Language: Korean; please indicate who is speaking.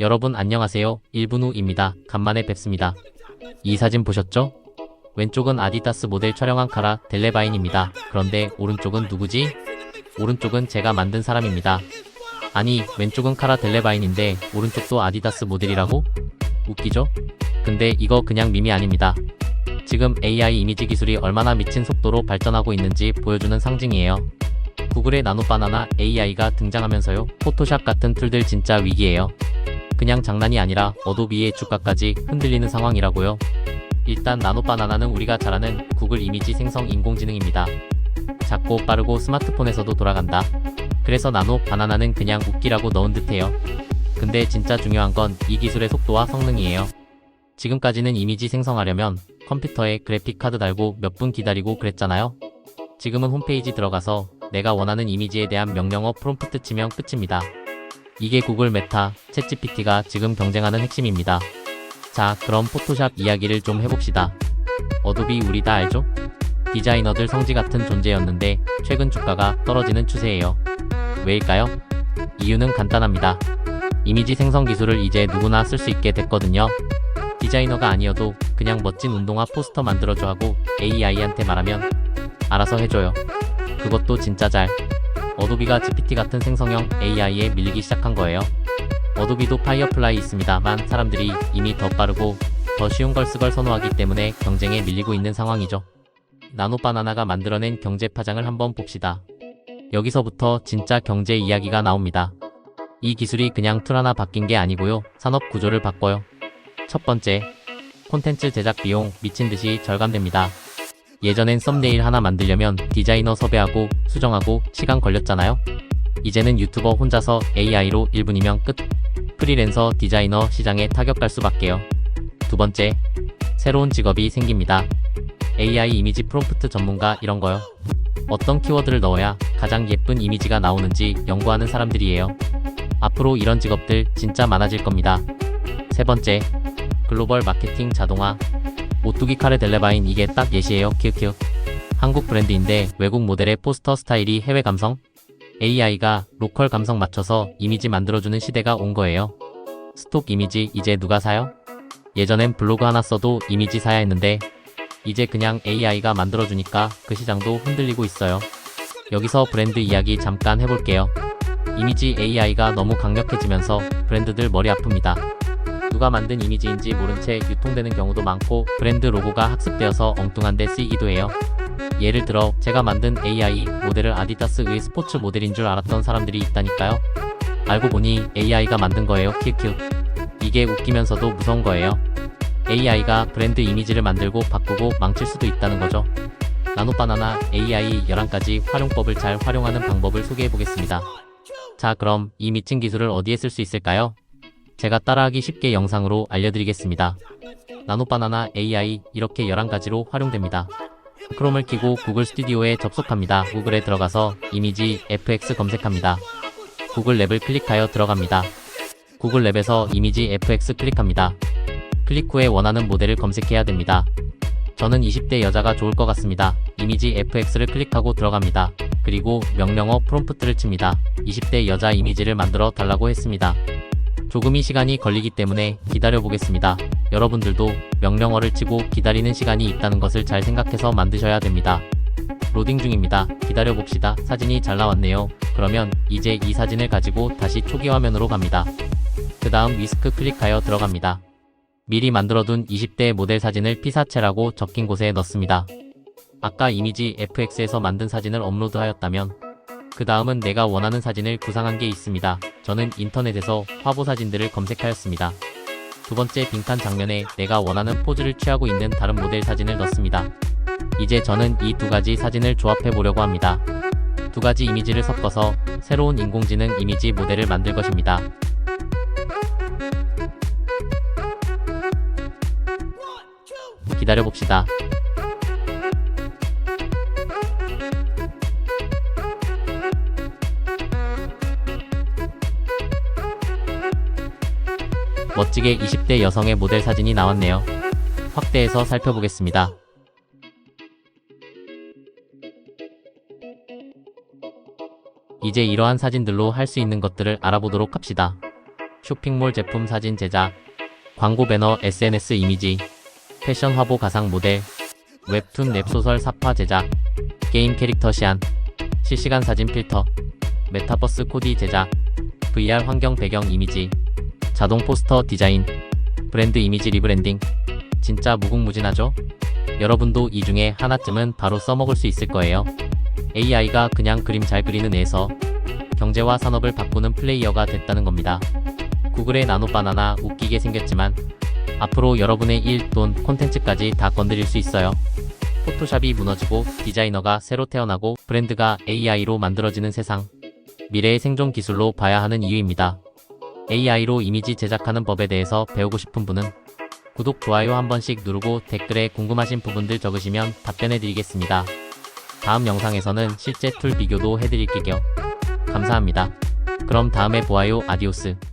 Speaker 1: 여러분 안녕하세요. 1분 후입니다. 간만에 뵙습니다. 이 사진 보셨죠? 왼쪽은 아디다스 모델 촬영한 카라 델레바인입니다. 그런데 오른쪽은 누구지? 오른쪽은 제가 만든 사람입니다. 아니, 왼쪽은 카라 델레바인인데 오른쪽도 아디다스 모델이라고? 웃기죠? 근데 이거 그냥 밈이 아닙니다. 지금 AI 이미지 기술이 얼마나 미친 속도로 발전하고 있는지 보여주는 상징이에요. 구글의 나노바나나 AI가 등장하면서요. 포토샵 같은 툴들 진짜 위기예요. 그냥 장난이 아니라 어도비의 주가까지 흔들리는 상황이라고요. 일단 나노바나나는 우리가 잘 아는 구글 이미지 생성 인공지능입니다. 작고 빠르고 스마트폰에서도 돌아간다. 그래서 나노 바나나는 그냥 웃기라고 넣은 듯해요. 근데 진짜 중요한 건 이 기술의 속도와 성능이에요. 지금까지는 이미지 생성하려면 컴퓨터에 그래픽 카드 달고 몇 분 기다리고 그랬잖아요. 지금은 홈페이지 들어가서 내가 원하는 이미지에 대한 명령어 프롬프트 치면 끝입니다. 이게 구글 메타, 챗GPT가 지금 경쟁하는 핵심입니다. 자, 그럼 포토샵 이야기를 좀 해봅시다. 어도비 우리 다 알죠? 디자이너들 성지 같은 존재였는데 최근 주가가 떨어지는 추세예요. 왜일까요? 이유는 간단합니다. 이미지 생성 기술을 이제 누구나 쓸 수 있게 됐거든요. 디자이너가 아니어도 그냥 멋진 운동화 포스터 만들어줘 하고 AI한테 말하면 알아서 해줘요. 그것도 진짜 잘. 어도비가 GPT 같은 생성형 AI에 밀리기 시작한 거예요. 어도비도 파이어플라이 있습니다만 사람들이 이미 더 빠르고 더 쉬운 걸 쓰걸 선호하기 때문에 경쟁에 밀리고 있는 상황이죠. 나노바나나가 만들어낸 경제 파장을 한번 봅시다. 여기서부터 진짜 경제 이야기가 나옵니다. 이 기술이 그냥 툴 하나 바뀐 게 아니고요. 산업 구조를 바꿔요. 첫 번째, 콘텐츠 제작 비용 미친 듯이 절감됩니다. 예전엔 썸네일 하나 만들려면 디자이너 섭외하고 수정하고 시간 걸렸잖아요. 이제는 유튜버 혼자서 AI로 1분이면 끝. 프리랜서 디자이너 시장에 타격갈 수밖에요. 두 번째, 새로운 직업이 생깁니다. AI 이미지 프롬프트 전문가 이런 거요. 어떤 키워드를 넣어야 가장 예쁜 이미지가 나오는지 연구하는 사람들이에요. 앞으로 이런 직업들 진짜 많아질 겁니다. 세 번째, 글로벌 마케팅 자동화. 오뚜기 카레 델레바인 이게 딱 예시예요. 키읔키읔. 한국 브랜드인데 외국 모델의 포스터 스타일이 해외 감성? AI가 로컬 감성 맞춰서 이미지 만들어주는 시대가 온 거예요. 스톡 이미지 이제 누가 사요? 예전엔 블로그 하나 써도 이미지 사야 했는데 이제 그냥 AI가 만들어주니까 그 시장도 흔들리고 있어요. 여기서 브랜드 이야기 잠깐 해볼게요. 이미지 AI가 너무 강력해지면서 브랜드들 머리 아픕니다. 누가 만든 이미지인지 모른 채 유통되는 경우도 많고 브랜드 로고가 학습되어서 엉뚱한 데 쓰이기도 해요. 예를 들어 제가 만든 AI 모델을 아디다스의 스포츠 모델인 줄 알았던 사람들이 있다니까요. 알고 보니 AI가 만든 거예요. 키키키. 이게 웃기면서도 무서운 거예요. AI가 브랜드 이미지를 만들고 바꾸고 망칠 수도 있다는 거죠. 나노바나나 AI 11가지 활용법을 잘 활용하는 방법을 소개해 보겠습니다. 자, 그럼 이 미친 기술을 어디에 쓸 수 있을까요? 제가 따라하기 쉽게 영상으로 알려드리겠습니다. 나노바나나 AI 이렇게 11가지로 활용됩니다. 크롬을 키고 구글 스튜디오에 접속합니다. 구글에 들어가서 이미지 FX 검색합니다. 구글 랩을 클릭하여 들어갑니다. 구글 랩에서 이미지 FX 클릭합니다. 클릭 후에 원하는 모델을 검색해야 됩니다. 저는 20대 여자가 좋을 것 같습니다. 이미지 FX를 클릭하고 들어갑니다. 그리고 명령어 프롬프트를 칩니다. 20대 여자 이미지를 만들어 달라고 했습니다. 조금이 시간이 걸리기 때문에 기다려 보겠습니다. 여러분들도 명령어를 치고 기다리는 시간이 있다는 것을 잘 생각해서 만드셔야 됩니다. 로딩 중입니다. 기다려 봅시다. 사진이 잘 나왔네요. 그러면 이제 이 사진을 가지고 다시 초기 화면으로 갑니다. 그 다음 위스크 클릭하여 들어갑니다. 미리 만들어둔 20대 모델 사진을 피사체라고 적힌 곳에 넣습니다. 아까 이미지 FX에서 만든 사진을 업로드하였다면 그 다음은 내가 원하는 사진을 구상한 게 있습니다. 저는 인터넷에서 화보 사진들을 검색하였습니다. 두 번째 빈칸 장면에 내가 원하는 포즈를 취하고 있는 다른 모델 사진을 넣습니다. 이제 저는 이 두 가지 사진을 조합해 보려고 합니다. 두 가지 이미지를 섞어서 새로운 인공지능 이미지 모델을 만들 것입니다. 기다려 봅시다. 멋지게 20대 여성의 모델 사진이 나왔네요. 확대해서 살펴보겠습니다. 이제 이러한 사진들로 할 수 있는 것들을 알아보도록 합시다. 쇼핑몰 제품 사진 제작, 광고 배너 SNS 이미지, 패션 화보 가상 모델, 웹툰 웹소설 사파 제작, 게임 캐릭터 시안, 실시간 사진 필터, 메타버스 코디 제작, VR 환경 배경 이미지, 자동 포스터 디자인, 브랜드 이미지 리브랜딩. 진짜 무궁무진하죠? 여러분도 이 중에 하나쯤은 바로 써먹을 수 있을 거예요. AI가 그냥 그림 잘 그리는 애에서 경제와 산업을 바꾸는 플레이어가 됐다는 겁니다. 구글의 나노바나나 웃기게 생겼지만 앞으로 여러분의 일 돈 콘텐츠까지 다 건드릴 수 있어요. 포토샵이 무너지고 디자이너가 새로 태어나고 브랜드가 AI로 만들어지는 세상. 미래의 생존 기술로 봐야 하는 이유입니다. AI로 이미지 제작하는 법에 대해서 배우고 싶은 분은 구독, 좋아요 한 번씩 누르고 댓글에 궁금하신 부분들 적으시면 답변해 드리겠습니다. 다음 영상에서는 실제 툴 비교도 해드릴게요. 감사합니다. 그럼 다음에 보아요. 아디오스.